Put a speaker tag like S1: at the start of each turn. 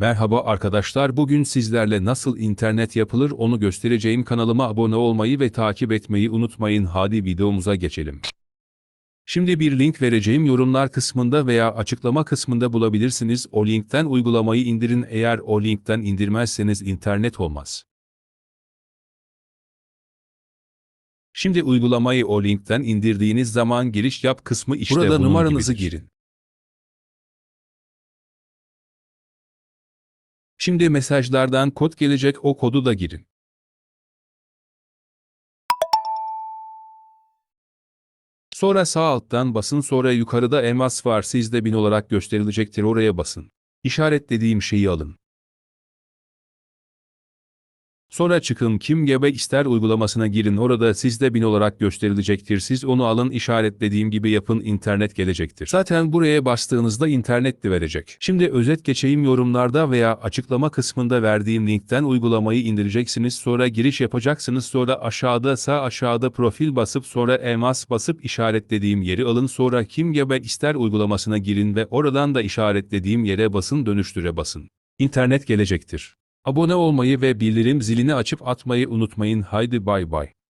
S1: Merhaba arkadaşlar bugün sizlerle nasıl internet yapılır onu göstereceğim kanalıma abone olmayı ve takip etmeyi unutmayın hadi videomuza geçelim. Şimdi bir link vereceğim yorumlar kısmında veya açıklama kısmında bulabilirsiniz o linkten uygulamayı indirin eğer o linkten indirmezseniz internet olmaz. Şimdi uygulamayı o linkten indirdiğiniz zaman giriş yap kısmı işte
S2: Burada numaranızı
S1: gibidir.
S2: girin.
S1: Şimdi mesajlardan kod gelecek o kodu da girin. Sonra sağ alttan basın sonra yukarıda elmas var sizde bin olarak gösterilecektir oraya basın. İşaretlediğim şeyi alın. Sonra çıkın kim gebe ister uygulamasına girin orada sizde bin olarak gösterilecektir siz onu alın işaretlediğim gibi yapın internet gelecektir. Zaten buraya bastığınızda internet de verecek. Şimdi özet geçeyim yorumlarda veya açıklama kısmında verdiğim linkten uygulamayı indireceksiniz sonra giriş yapacaksınız sonra aşağıda sağ aşağıda profil basıp sonra elmas basıp işaretlediğim yeri alın sonra kim gebe ister uygulamasına girin ve oradan da işaretlediğim yere basın dönüştüre basın. İnternet gelecektir. Abone olmayı ve bildirim zilini açıp atmayı unutmayın. Haydi bay bay.